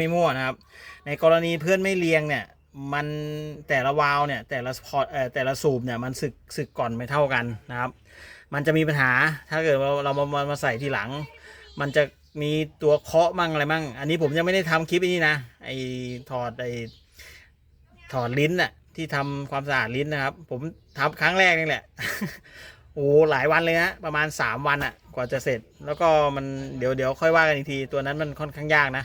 ไม่มั่วนะครับ ในกรณีเพื่อนไม่เรียงเนี่ยมันแต่ละวาล์วเนี่ยแต่ละพอร์ตเอ่อแต่ละสูบเนี่ยมันสึกสึกก่อนไม่เท่ากันนะครับ มันจะมีปัญหาถ้าเกิดเราเรามามามาใส่ทีหลัง มันจะมีตัวเคาะมั่งอะไรมั่ง อันนี้ผมยังไม่ได้ทำคลิปอันนี้นะไอถอดไอถอดลิ้นน่ะที่ทำความสะอาดลิ้นนะครับ ผมทำครั้งแรกนี่แหละโอ้หลายวันเลยนะประมาณ 3 วันอะ่ะกว่าจะเสร็จ แล้วก็มันเดี๋ยวเดี๋ยวค่อยว่ากันอีกที ตัวนั้นมันค่อนข้างยากนะ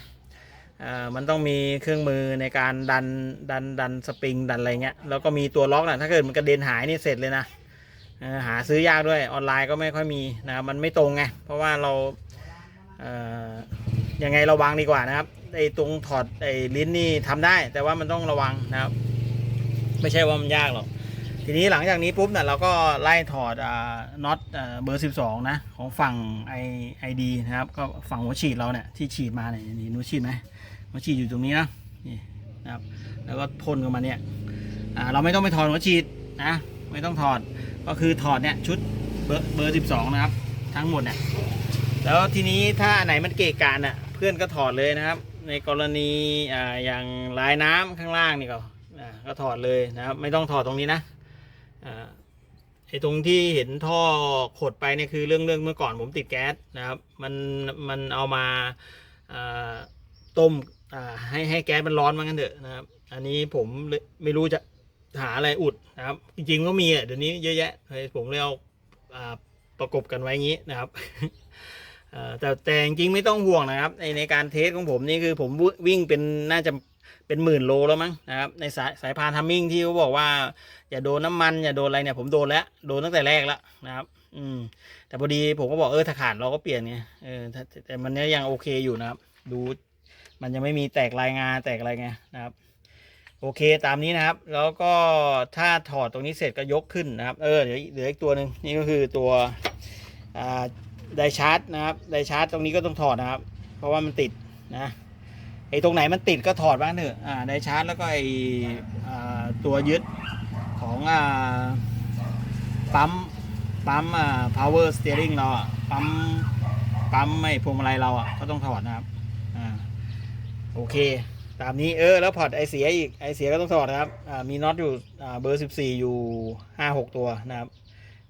มันต้องมีเครื่องมือในการดันดันดันสปริงดันอะไรเงี้ยแล้วก็มีตัวล็อกนะถ้าเกิดมันกระเด็นหายนี่เสร็จเลยนะหาซื้อยากด้วยออนไลน์ก็ไม่ค่อยมีนะครับมันไม่ตรงไงเพราะว่าเราเอ่อยังไงระวังดีกว่านะครับไอ้ตรงถอดไอ้ลิ้นนี่ทำได้ แต่ว่ามันต้องระวังนะครับ ไม่ใช่ว่ามันยากหรอกทีนี้หลังจากนี้ปุ๊บเนี่ยเราก็ไล่ถอดอน็อตเบอร์ 12 นะ ของฝั่งไอไอดีนะครับ ก็ฝั่งหัวฉีดเราเนี่ยที่ฉีดมาเนี่ยนี่หัวฉีดไหม หัวฉีดอยู่ตรงนี้นะนี่นะครับ แล้วก็พ่นเข้ามาเนี่ยเราไม่ต้องไปถอดหัวฉีดนะไม่ต้องถอดก็คือถอดเนี่ยชุดเบอร์เบอร์12นะครับ ทั้งหมดเนี่ยแล้วทีนี้ถ้าไหนมันเกะกะน่ะเพื่อนก็ถอดเลยนะครับ ในกรณีอ่าอย่างลายน้ำข้างล่างนี่ก็อ่าก็ถอดเลยนะครับ ไม่ต้องถอดตรงนี้นะอ่าไอ้ตรงที่เห็นท่อขดไปเนี่ยคือเรื่องเรื่องเมื่อก่อนผมติดแก๊สนะครับ มันมันเอามาาต้ม อ่าให้ให้แก๊สมันร้อนมางั้นเถอะนะครับ อันนี้ผมไม่รู้จะหาอะไรอุดนะครับ จริงๆก็มีอะเดี๋ยวนี้เยอะแยะผมเลยเอาอ่าประกบกันไว้อย่างนี้นะครับแต่แต่จริงๆไม่ต้องห่วงนะครับ ในในการเทสของผมนี่คือผมวิ่งเป็นน่าจะเป็นหมื่นโลแล้วมั้งนะครับในสายสายพานทัมมิ่งที่เขาบอกว่า อย่าโดนน้ำมัน อย่าโดนอะไรเนี่ยผมโดนแล้วโดนตั้งแต่แรกแล้วนะครับ อืม แต่พอดีผมก็บอกเออถ้าขาดเราก็เปลี่ยนไงเออแต่แต่แต่มันเนี้ยยังโอเคอยู่นะครับ ดู มันยังไม่มีแตกลายงาแตกอะไรไงนะครับ โอเคตามนี้นะครับ แล้วก็ถ้าถอดตรงนี้เสร็จก็ยกขึ้นนะครับเออเดี๋ยวเหลืออีกตัวหนึ่งนี่ก็คือตัวไดชาร์จนะครับไดชาร์จตรงนี้ก็ต้องถอดนะครับ เพราะว่ามันติดนะไอ้ตรงไหนมันติดก็ถอดบ้างเถอะอ่าไดชาร์จแล้วก็ไอ้ตัวยึดของอ่าปั๊มปั๊มอ่า power steering เราอะปั๊มปั๊มไม่พวงมาลัยเราอะก็ต้องถอดนะครับ โอเค ตามนี้เออแล้วพอร์ตไอเสียอีกไอเสียก็ต้องถอดนะครับอ่ามีน็อตอยู่อ่าเบอร์ 14 อยู่ 5 6 ตัวนะครับ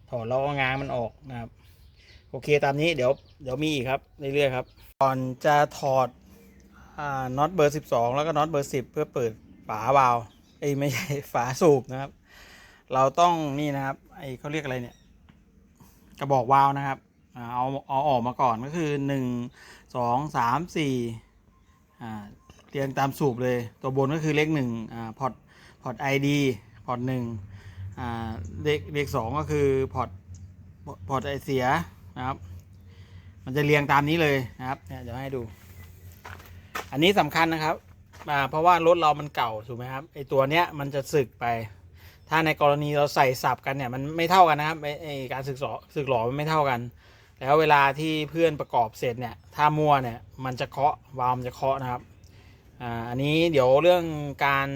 ถอดแล้วก็ง้างมันออกนะครับ โอเคตามนี้เดี๋ยวเดี๋ยวมีอีกครับเรื่อยๆครับก่อนจะถอดอ่าน็อตเบอร์ 12 แล้วก็น็อตเบอร์ 10 เพื่อเปิดฝาวาล์วเอ้ไม่ใช่ฝาสูบนะครับ เราต้องนี่นะครับไอเขาเรียกอะไรเนี่ยกระบอกวาล์วนะครับเอาเอาออกมาก่อนก็คือหนึ่งสองสามสี่ เรียงตามสูบเลย ตัวบนก็คือเลขหนึ่งพอร์ตพอร์ตไอดีพอร์ตหนึ่งเลขเลขสองก็คือพอร์ตพอร์ตไอเสียนะครับ มันจะเรียงตามนี้เลยนะครับเนี่ยเดี๋ยวให้ดู อันนี้สำคัญนะครับเพราะว่ารถเรามันเก่าถูกไหมครับไอตัวเนี้ยมันจะสึกไป ถ้าในกรณีเราใส่สับกันเนี่ยมันไม่เท่ากันนะครับไอ้ไอการสึกสอสึกหลอมันไม่เท่ากัน แล้วเวลาที่เพื่อนประกอบเสร็จเนี่ยถ้ามั่วเนี่ยมันจะเคาะวาล์วมันจะเคาะนะครับอันนี้เดี๋ยวเรื่องการ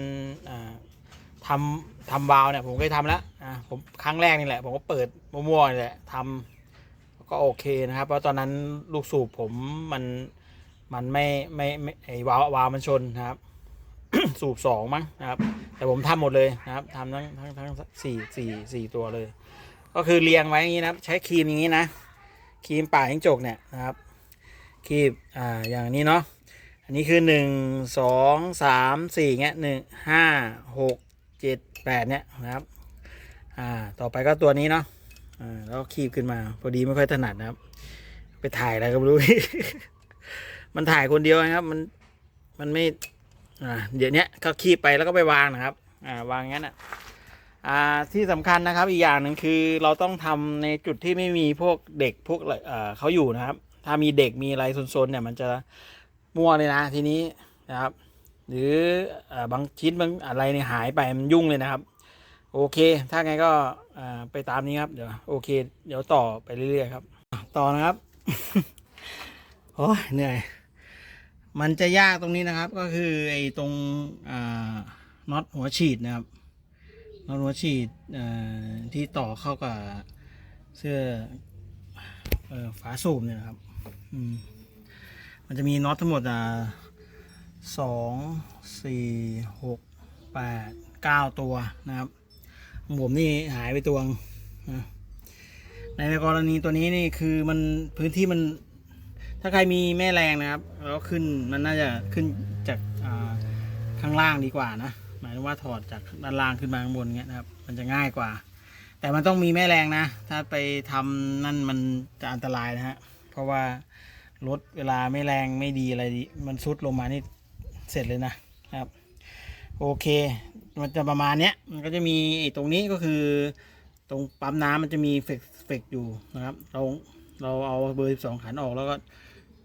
ทำทำวาล์วเนี่ยผมเคยทำแล้วผมครั้งแรกนี่แหละผมก็เปิดมั่วๆนี่แหละทำก็โอเคนะครับ เพราะตอนนั้นลูกสูบผมมันมันไม่ไม่ไม่ไอวาล์ววาล์วมันชนนะครับสูบสองมั้งนะครับ แต่ผมทำหมดเลยนะครับทำทั้งทั้งทั้งสี่สี่สี่ตัวเลย ก็คือเรียงไว้อย่างนี้นะครับ ใช้ครีมอย่างนี้นะ ครีมป่าหิงจกเนี่ยนะครับครีมอ่าอย่างนี้เนาะอันนี้คือหนึ่งสองสามสี่เงี้ยหนึ่งห้าหกเจ็ดแปดเนี่ยนะครับอ่าต่อไปก็ตัวนี้เนาะอ่าแล้วคีบขึ้นมาพอดีไม่ค่อยถนัดนะครับ ไปถ่ายอะไรก็ไม่รู้ มันถ่ายคนเดียวนะครับ มันมันไม่อ่าเดี๋ยวนี้ก็คีบไปแล้วก็ไปวางนะครับอ่าวางงั้นอะ อ่าที่สำคัญนะครับอีกอย่างหนึ่งคือเราต้องทำในจุดที่ไม่มีพวกเด็กพวกเอ่อเขาอยู่นะครับ ถ้ามีเด็กมีอะไรซนๆเนี่ยมันจะมั่วเลยนะทีนี้นะครับ หรืออ่าบางชิ้นบางอะไรเนี่ยหายไปมันยุ่งเลยนะครับ โอเค ถ้าไงก็อ่าไปตามนี้ครับเดี๋ยวโอเค เดี๋ยวต่อไปเรื่อยๆครับ ต่อนะครับโอ้เหนื่อย มันจะยากตรงนี้นะครับ ก็คือไอ้ตรงอ่าน็อตหัวฉีดนะครับ น็อตหัวฉีดที่ต่อเข้ากับเสื้ออฝาสูบเนี่ยนะครับอืมมันจะมีน็อตทั้งหมดอ่าสองสี่หกแปดเก้าตัวนะครับผมนี่หายไปตัวงในกรณีตัวนี้นี่คือมันพื้นที่มัน ถ้าใครมีแม่แรงนะครับ แล้วขึ้นมันน่าจะขึ้นจากข้างล่างดีกว่านะ หมายถึงว่าถอดจากด้านล่างขึ้นมาข้างบนเงี้ยนะครับ มันจะง่ายกว่า แต่มันต้องมีแม่แรงนะ ถ้าไปทำนั่นมันจะอันตรายนะฮะ เพราะว่ารถเวลาไม่แรงไม่ดีอะไรดีมันซุดลงมานี่เสร็จเลยนะครับ โอเค มันจะประมาณเนี้ย มันก็จะมีตรงนี้ก็คือ ตรงปั๊มน้ำมันจะมีเฟกเฟกอยู่นะครับ เราเราเอาเบอร์ 12 ขันออกแล้วก็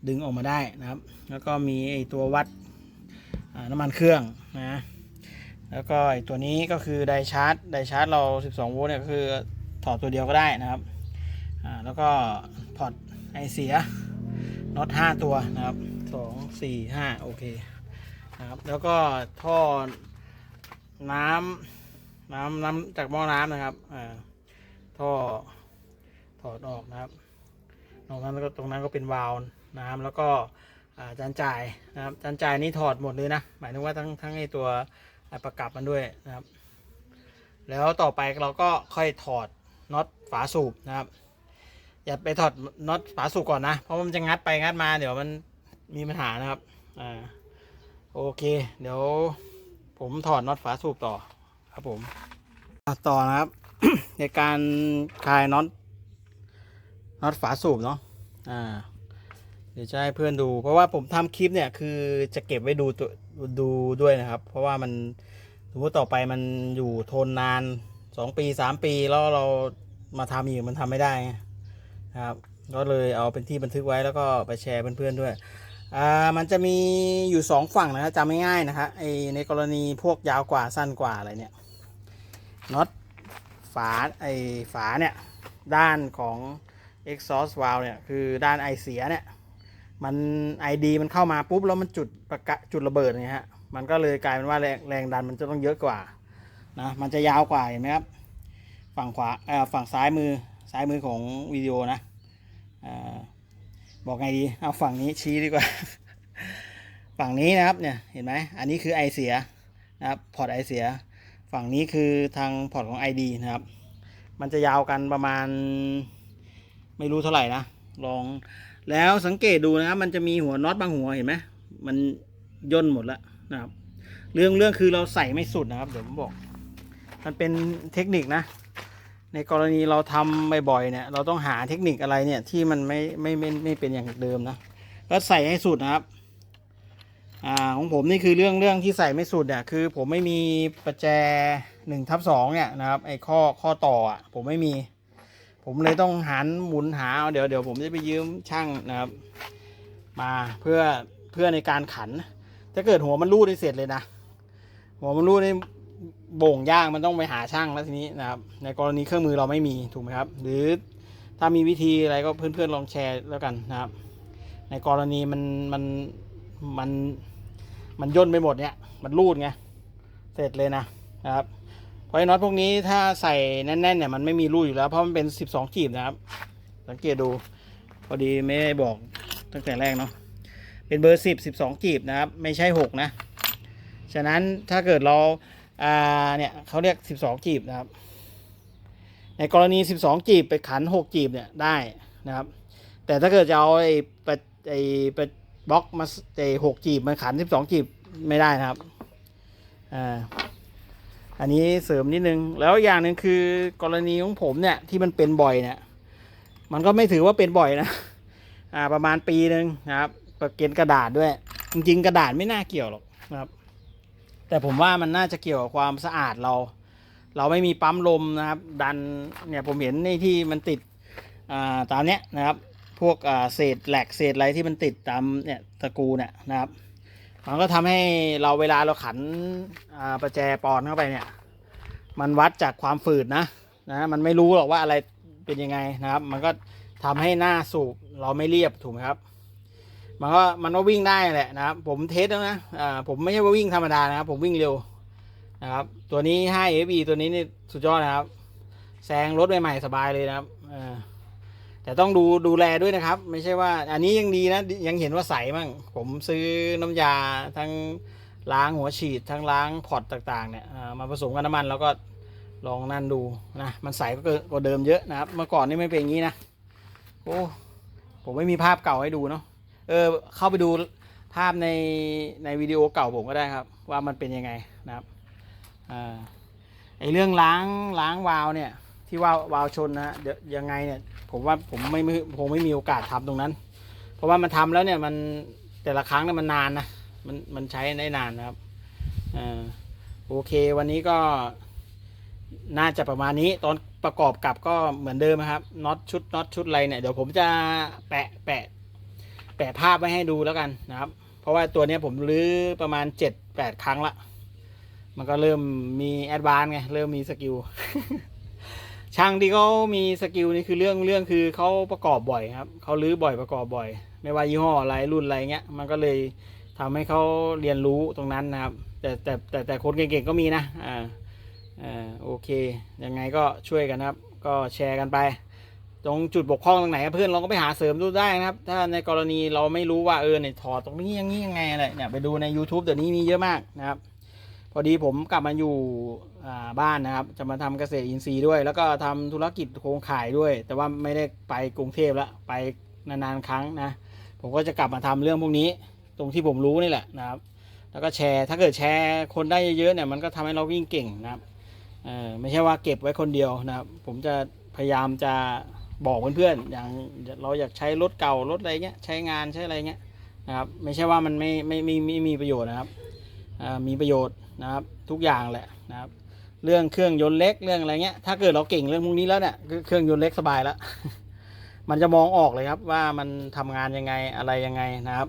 ดึงออกมาได้นะครับ แล้วก็มีไอ้ตัววัดน้ำมันเครื่องนะ แล้วก็ตัวนี้ก็คือไดชาร์จไดชาร์จเรา 12 โวลต์เนี่ยก็คือถอดตัวเดียวก็ได้นะครับอ่าแล้วก็พอร์ตไอเสียน็อต5ตัวนะครับ2 4 5โอเคนะครับแล้วก็ท่อน้ำน้ำน้ำจากหม้อน้ำนะครับอ่าท่อถอดออกนะครับตรงนั้นก็ตรงนั้นก็เป็นวาล์วน้ำแล้วก็จานจ่ายนะครับจานจ่ายนี่ถอดหมดเลยนะ หมายถึงว่าทั้งทั้งไอตัว ประกับมันด้วยนะครับ แล้วต่อไปเราก็ค่อยถอดน็อตฝาสูบนะครับ อย่าไปถอดน็อตฝาสูบก่อนนะ เพราะมันจะงัดไปงัดมาเดี๋ยวมันมีปัญหานะครับอ่าโอเค เดี๋ยวผมถอดน็อตฝาสูบต่อครับผมต่อนะครับ ในการคลายน็อตน็อตฝาสูบเนาะอ่า เดี๋ยวจะให้เพื่อนดู เพราะว่าผมทำคลิปเนี่ยคือจะเก็บไว้ดูตัวดูด้วยนะครับ เพราะว่ามันสมมติต่อไปมันอยู่ทนนานสองปีสามปีแล้วเรามาทำอีกมันทำไม่ได้นะครับก็เลยเอาเป็นที่บันทึกไว้แล้วก็ไปแชร์เพื่อนๆด้วยอ่ามันจะมีอยู่สองฝั่งนะครับจำไม่ง่ายนะครับไอในกรณีพวกยาวกว่าสั้นกว่าอะไรเนี่ยน็อตฝาไอฝาเนี่ยด้านของ exhaust valve เนี่ยคือด้านไอเสียเนี่ย มันไอดีมันเข้ามาปุ๊บแล้วมันจุดประกะจุดระเบิดเนี่ยฮะมันก็เลยกลายเป็นว่าแรงแรงดันมันจะต้องเยอะกว่านะมันจะยาวกว่าเห็นไหมครับฝั่งขวาเอ่อฝั่งซ้ายมือซ้ายมือของวิดีโอนะอ่าบอกไงดีเอาฝั่งนี้ชี้ดีกว่า ฝั่งนี้นะครับเนี่ยเห็นไหมอันนี้คือไอเสียนะครับพอร์ตไอเสีย ฝั่งนี้คือทางพอร์ตของ ID นะครับ มันจะยาวกันประมาณไม่รู้เท่าไหร่นะลอง แล้วสังเกตดูนะครับ มันจะมีหัวน็อตบางหัวเห็นไหมมันย่นหมดแล้วนะครับ เรื่องเรื่องคือเราใส่ไม่สุดนะครับ เดี๋ยวผมบอก มันเป็นเทคนิคนะ ในกรณีเราทำบ่อยๆเนี่ย เราต้องหาเทคนิคอะไรเนี่ยที่มันไม่ไม่ไม่ไม่เป็นอย่างเดิมนะก็ใส่ให้สุดนะครับอ่าของผมนี่คือเรื่องเรื่องที่ใส่ไม่สุดเนี่ยคือ ผมไม่มีประแจหนึ่งทับสองเนี่ยนะครับไอ้ข้อข้อต่ออะผมไม่มี ผมเลยต้องหันหมุนหาเอาเดี๋ยวเดี๋ยวผมจะไปยืมช่างนะครับ มาเพื่อเพื่อในการขัน ถ้าเกิดหัวมันรูดได้เสร็จเลยนะ หัวมันรูดนี่โบ่งยากมันต้องไปหาช่างแล้วทีนี้นะครับ ในกรณีเครื่องมือเราไม่มีถูกไหมครับ หรือถ้ามีวิธีอะไรก็เพื่อนๆลองแชร์แล้วกันนะครับ ในกรณีมันมันมันมันย่นไปหมดเนี่ย มันรูดไงเสร็จเลยนะนะครับ ไอ้น็อตพวกนี้ถ้าใส่แน่นๆเนี่ยมันไม่มีรูอยู่แล้ว เพราะมันเป็น 12จีบนะครับ สังเกตดูพอดีไม่ได้บอกตั้งแต่แรกเนาะเป็นเบอร์ 10 12จีบนะครับ ไม่ใช่ 6 นะ ฉะนั้นถ้าเกิดเราอ่าเนี่ยเขาเรียก 12จีบนะครับ ในกรณี 12จีบไปขัน6จีบเนี่ยได้นะครับ แต่ถ้าเกิดจะเอาไอ้ไอ้บล็อกมาไอ้หกจีบมาขัน 12จีบไม่ได้นะครับอ่า อันนี้เสริมนิดนึง แล้วอย่างหนึ่งคือกรณีของผมเนี่ยที่มันเป็นบ่อยเนี่ย มันก็ไม่ถือว่าเป็นบ่อยนะอ่าประมาณปีหนึ่งนะครับประเก็นกระดาษด้วย จริงๆ กระดาษไม่น่าเกี่ยวหรอกนะครับ แต่ผมว่ามันน่าจะเกี่ยวกับความสะอาดเรา เราไม่มีปั๊มลมนะครับ ดันเนี่ยผมเห็นในที่มันติดอ่าตามเนี้ยนะครับ พวกอ่าเศษแหลกเศษอะไรที่มันติดตามเนี่ยตะกูเนี่ยนะครับ มันก็ทำให้เราเวลาเราขันประแจปอนเข้าไปเนี่ย มันวัดจากความฝืดนะนะมันไม่รู้หรอกว่าอะไรเป็นยังไงนะครับ มันก็ทำให้หน้าสูบเราไม่เรียบถูกไหมครับ มันก็มันก็วิ่งได้แหละนะครับ ผมเทสแล้วนะอ่าผมไม่ใช่ว่าวิ่งธรรมดานะครับ ผมวิ่งเร็วนะครับ ตัวนี้ 5 FE ตัวนี้นี่สุดยอดนะครับแซงรถใหม่ๆสบายเลยนะครับอ่า แต่ต้องดูดูแลด้วยนะครับ ไม่ใช่ว่า อันนี้ยังดีนะ ยังเห็นว่าใสมั่งผมซื้อน้ำยาทั้งล้างหัวฉีดทั้งล้างพอร์ตต่างๆเนี่ยมาผสมกับน้ำมันแล้วก็ลองนั่นดูนะมันใสก็กว่าเดิมเยอะนะครับ เมื่อก่อนนี่ไม่เป็นอย่างนี้นะโอ้ผมไม่มีภาพเก่าให้ดูเนาะเออเข้าไปดูภาพในในวิดีโอเก่าผมก็ได้ครับ ว่ามันเป็นยังไงนะครับอ่าไอเรื่องล้างล้างวาล์วเนี่ย ที่ว่าวาวชนนะฮะเดี๋ยวยังไงเนี่ย ผมว่าผมไม่ไม่คงไม่มีโอกาสทำตรงนั้น เพราะว่ามันทำแล้วเนี่ยมันแต่ละครั้งเนี่ยมันนานนะมันมันใช้ได้นานนะครับอ่าโอเค วันนี้ก็น่าจะประมาณนี้ตอนประกอบกับก็เหมือนเดิมนะครับน็อตชุดน็อตชุดอะไรเนี่ยเดี๋ยวผมจะแปะแปะ แปะภาพไว้ให้ดูแล้วกันนะครับ เพราะว่าตัวเนี้ยผมรื้อประมาณเจ็ดแปดครั้งละ มันก็เริ่มมีแอดวานไง เริ่มมีสกิล ช่างที่เขามีสกิลนี่คือเรื่องเรื่องคือเขาประกอบบ่อยครับเขาลื้อบ่อยประกอบบ่อย ไม่ว่ายี่ห้ออะไรรุ่นอะไรเงี้ยมันก็เลยทำให้เขาเรียนรู้ตรงนั้นนะครับ แต่แต่แต่แต่คนเก่งๆก็มีนะอ่าอ่าโอเคยังไงก็ช่วยกันครับ ก็แชร์กันไป ตรงจุดบกพร่องตรงไหนเพื่อนเราก็ไปหาเสริมดูได้นะครับ ถ้าในกรณีเราไม่รู้ว่าเออเนี่ยถอดตรงนี้อย่างนี้ยังไงอะไรเนี่ยไปดูใน YouTube เดี๋ยวนี้มีเยอะมากนะครับ พอดีผมกลับมาอยู่ บ้านนะครับ จะมาทำเกษตรอินทรีย์ด้วย แล้วก็ทำธุรกิจโครงข่ายด้วย แต่ว่าไม่ได้ไปกรุงเทพแล้วไปนานๆครั้งนะ ผมก็จะกลับมาทำเรื่องพวกนี้ ตรงที่ผมรู้นี่แหละนะครับ แล้วก็แชร์ถ้าเกิดแชร์คนได้เยอะๆเนี่ยมันก็ทำให้เราวิ่งเก่งนะครับไม่ใช่ว่าเก็บไว้คนเดียวนะครับ ผมจะพยายามจะบอกเพื่อนๆอย่างเราอยากใช้รถเก่ารถอะไรเงี้ยใช้งานใช้อะไรเงี้ยนะครับไม่ใช่ว่ามันไม่ไม่ไม่ไม่มีประโยชน์นะครับมีประโยชน์นะครับทุกอย่างแหละนะครับ เรื่องเครื่องยนต์เล็กเรื่องอะไรเงี้ยถ้าเกิดเราเก่งเรื่องพวกนี้แล้วเนี่ยเครื่องยนต์เล็กสบายแล้วมันจะมองออกเลยครับว่ามันทำงานยังไงอะไรยังไงนะครับ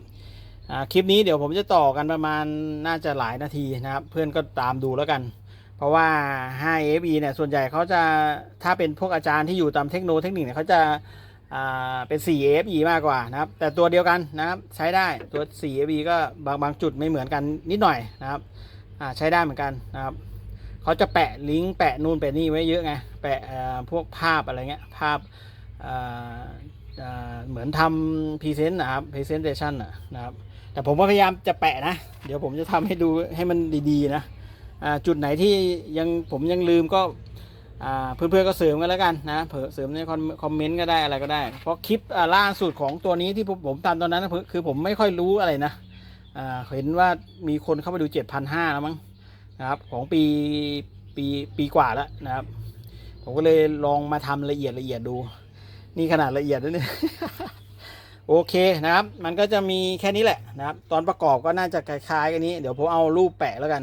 คลิปนี้เดี๋ยวผมจะต่อกันประมาณน่าจะหลายนาทีนะครับ เพื่อนก็ตามดูแล้วกัน เพราะว่า 5FE เนี่ยส่วนใหญ่เขาจะถ้าเป็นพวกอาจารย์ที่อยู่ตามเทคโนโลยีเทคนิคเนี่ยเขาจะาเป็น 4FE มากกว่านะครับ แต่ตัวเดียวกันนะครับใช้ได้ตัว 4FE ก็บางบางจุดไม่เหมือนกันนิดหน่อยนะครับใช้ได้เหมือนกันนะครับ เขาจะแปะลิงก์แปะนู่นแปะนี่ไว้เยอะไง แปะพวกภาพอะไรเงี้ย ภาพเหมือนทำพรีเซนต์นะครับพรีเซนเ t ชันนะครับ แต่ผมก็พยายามจะแปะนะ เดี๋ยวผมจะทำให้ดูให้มันดีๆนะจุดไหนที่ยังผมยังลืมก็อ่าเพื่อนๆก็เสริมกันแล้วกันนะเผื่อเสริมในคอมเมนต์ก็ได้อะไรก็ได้ เพราะคลิปล่าสุดของตัวนี้ที่ผมผมทำตอนนั้นนะคือผมไม่ค่อยรู้อะไรนะเห็นว่ามีคนเข้าไปดู 7,500แล้วมั้ง นะครับของปีปีปีกว่าแล้วนะครับ ผมก็เลยลองมาทำละเอียดละเอียดดู นี่ขนาดละเอียดแล้วเนี่ยโอเคนะครับ มันก็จะมีแค่นี้แหละนะครับ ตอนประกอบก็น่าจะคล้ายๆกันนี้ เดี๋ยวผมเอารูปแปะแล้วกัน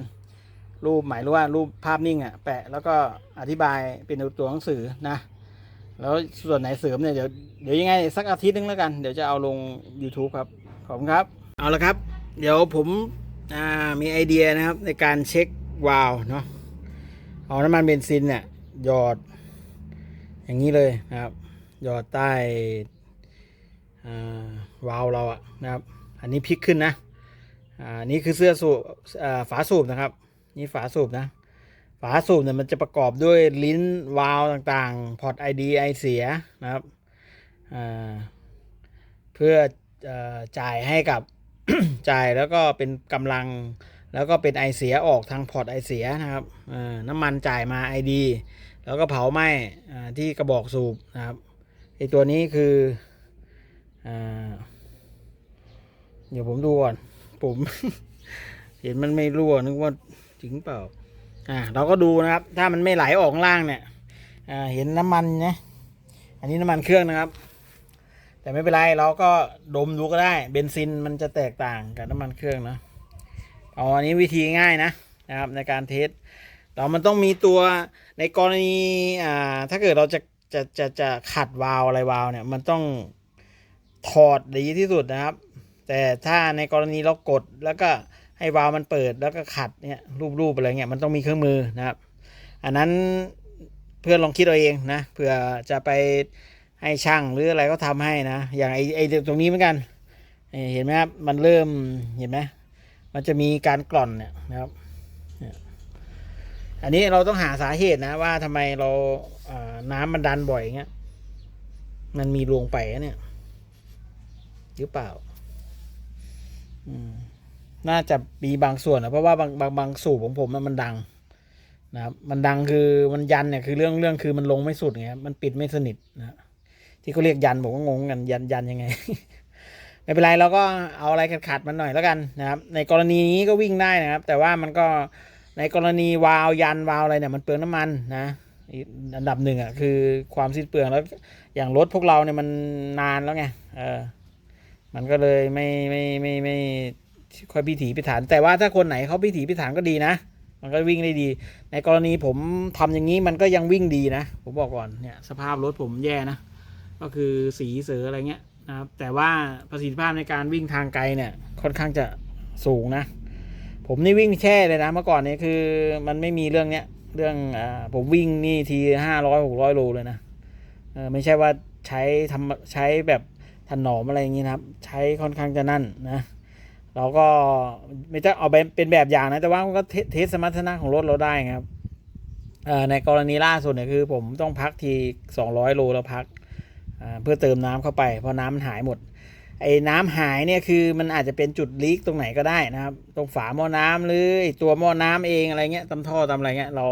รูปหมายรู้ว่ารูปภาพนิ่งอะแปะแล้วก็อธิบายเป็นตัวหนังสือนะ แล้วส่วนไหนเสริมเนี่ยเดี๋ยวเดี๋ยวยังไงสักอาทิตย์นึงแล้วกัน เดี๋ยวจะเอาลง YouTube ครับ ขอบคุณครับ เอาละครับ เดี๋ยวผมมีไอเดียนะครับในการเช็ค วาล์วเนาะเอาน้ำมันเบนซินเนี่ยหยอดอย่างนี้เลยนะครับ หยอดใต้วาล์วเราอะนะครับ อันนี้พลิกขึ้นนะอ่านี่คือเสื้อสูบฝาสูบนะครับ นี่ฝาสูบนะ ฝาสูบเนี่ยมันจะประกอบด้วยลิ้นวาล์วต่างๆ พอร์ตไอดีไอเสียนะครับเพื่ออจ่ายให้กับจ่ายแล้วก็เป็นกำลัง แล้วก็เป็นไอเสียออกทางพอร์ตไอเสียนะครับน้ำมันจ่ายมา ID แล้วก็เผาไหม้ที่กระบอกสูบนะครับไอตัวนี้คืออเดี๋ยวผมดูก่อนผมเห็นมันไม่รั่วนึกว่าจริงเปล่าอ่าเราก็ดูนะครับ ถ้ามันไม่ไหลออกข้างล่างเนี่ยเห็นน้ำมันนะอันนี้น้ำมันเครื่องนะครับ แต่ไม่เป็นไรเราก็ดมดูก็ได้ เบนซินมันจะแตกต่างกับน้ำมันเครื่องนะ อาอันนี้วิธีง่ายนะนะครับในการเทสเรามันต้องมีตัวในกรณีอ่าถ้าเกิดเราจะจะจะจะขัดวาล์วอะไรวาล์วเนี่ยมันต้องถอดดีที่สุดนะครับ แต่ถ้าในกรณีเรากดแล้วก็ให้วาล์วมันเปิดแล้วก็ขัดเนี่ยรูปๆอะไรเงี้ยมันต้องมีเครื่องมือนะครับ อันนั้นเพื่อนลองคิดเอาเองนะเผื่อจะไปให้ช่างหรืออะไรก็ทำให้นะ อย่างไอไอตรงนี้เหมือนกันเห็นไหมครับมันเริ่มเห็นไหม มันจะมีการกร่อนเนี่ยนะครับ อันนี้เราต้องหาสาเหตุนะว่าทำไมเราน้ำมันดันบ่อยอย่างเงี้ย มันมีลวงไปเนี่ยหรือเปล่าอืมน่าจะมีบางส่วนนะเพราะว่าบางบางบางสูบของผมมันดังนะครับมันดังคือมันยันเนี่ยคือเรื่องเรื่องคือมันลงไม่สุดไงครับมันปิดไม่สนิทนะที่เขาเรียกยันผมก็งงกันยันยันยังไง ไม่เป็นไรเราก็เอาอะไรขัดขัดๆมันหน่อยแล้วกันนะครับ ในกรณีนี้ก็วิ่งได้นะครับ แต่ว่ามันก็ในกรณีวาล์วยันวาล์วอะไรเนี่ยมันเปลืองน้ำมันนะอันดับหนึ่งอะคือความสิ้นเปลืองแล้วอย่างรถพวกเราเนี่ยมันนานแล้วไงเออมันก็เลยไม่ไม่ไม่ไม่ค่อยพิถีพิถัน แต่ว่าถ้าคนไหนเขาพิถีพิถันก็ดีนะ มันก็วิ่งได้ดี ในกรณีผมทำอย่างนี้มันก็ยังวิ่งดีนะ ผมบอกก่อนเนี่ยสภาพรถผมแย่นะ ก็คือสีเสืออะไรเงี้ย นะครับ แต่ว่าประสิทธิภาพในการวิ่งทางไกลเนี่ยค่อนข้างจะสูงนะ ผมนี่วิ่งแช่เลยนะเมื่อก่อนเนี่ยคือมันไม่มีเรื่องเนี้ยเรื่องอผมวิ่งนี่ทีห้าร้อยหกร้อยโลเลยนะไม่ใช่ว่าใช้ทำใช้แบบถนอมอะไรอย่างงี้นะครับ ใช้ค่อนข้างจะนั่นนะเราก็ไม่ต้องเอาไปเป็นแบบอย่างนะแต่ว่ามันก็เทสสมรรถนะของรถเราได้ครับในกรณีล่าสุดเนี่ยคือ ผมต้องพักทีสองร้อยโลแล้วพัก เพื่อเติมน้ำเข้าไปเพราะน้ำมันหายหมดไอ้น้ำหายเนี่ยคือมันอาจจะเป็นจุดลีกตรงไหนก็ได้นะครับ ตรงฝาหม้อน้ำหรือไอ้ตัวหม้อน้ำเองอะไรเงี้ยตำท่อตำอะไรเงี้ยเรา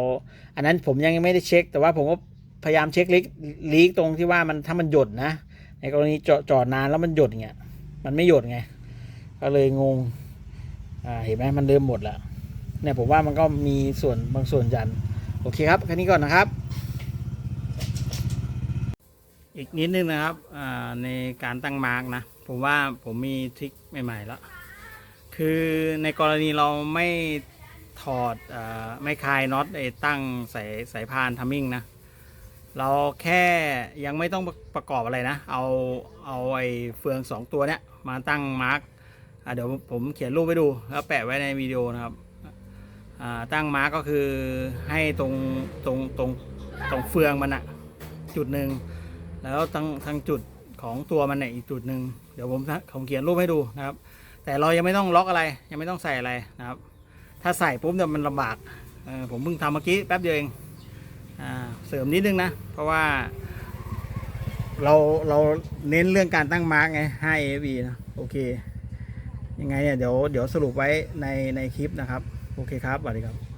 อันนั้นผมยังไม่ได้เช็ค แต่ว่าผมก็พยายามเช็คลีกลีกตรงที่ว่ามันถ้ามันหยดนะในกรณีจอจอดนานแล้วมันหยดเงี้ยมันไม่หยดไงก็เลยงงอ่าเห็นไหมมันเริ่มหมดแล้วเนี่ยผมว่ามันก็มีส่วนบางส่วนยันโอเคครับแค่นี้ก่อนนะครับ อีกนิดนึงนะครับในการตั้งมาร์กนะ ผมว่าผมมีทริคใหม่ๆแล้ว คือในกรณีเราไม่ถอดอไม่คลายน็อตไอ้ตั้งสายสายพานทัมมิ่งนะ เราแค่ยังไม่ต้องประกอบอะไรนะ เอาเอาไอ้เฟืองสองตัวเนี้ยมาตั้งมาร์กเดี๋ยวผมเขียนรูปไว้ดูแล้วแปะไว้ในวิดีโอนะครับตั้งมาร์กก็คือให้ตรงตรงตรงตรงเฟืองมันอะจุดหนึ่ง แล้วทั้งทั้งจุดของตัวมันเนี่ยอีกจุดหนึ่งเดี๋ยวผมผมเขียนรูปให้ดูนะครับ แต่เรายังไม่ต้องล็อกอะไรยังไม่ต้องใส่อะไรนะครับ ถ้าใส่ปุ๊บเนี่ยมันลำบากเออผมเพิ่งทำเมื่อกี้แป๊บเดียวเองอเสริมนิดนึงนะ เพราะว่าเราเราเน้นเรื่องการตั้งมาร์กไงให้ AV นะโอเค ยังไงเนี่ยเดี๋ยวเดี๋ยวสรุปไว้ในในคลิปนะครับ โอเคครับสวัสดีครับ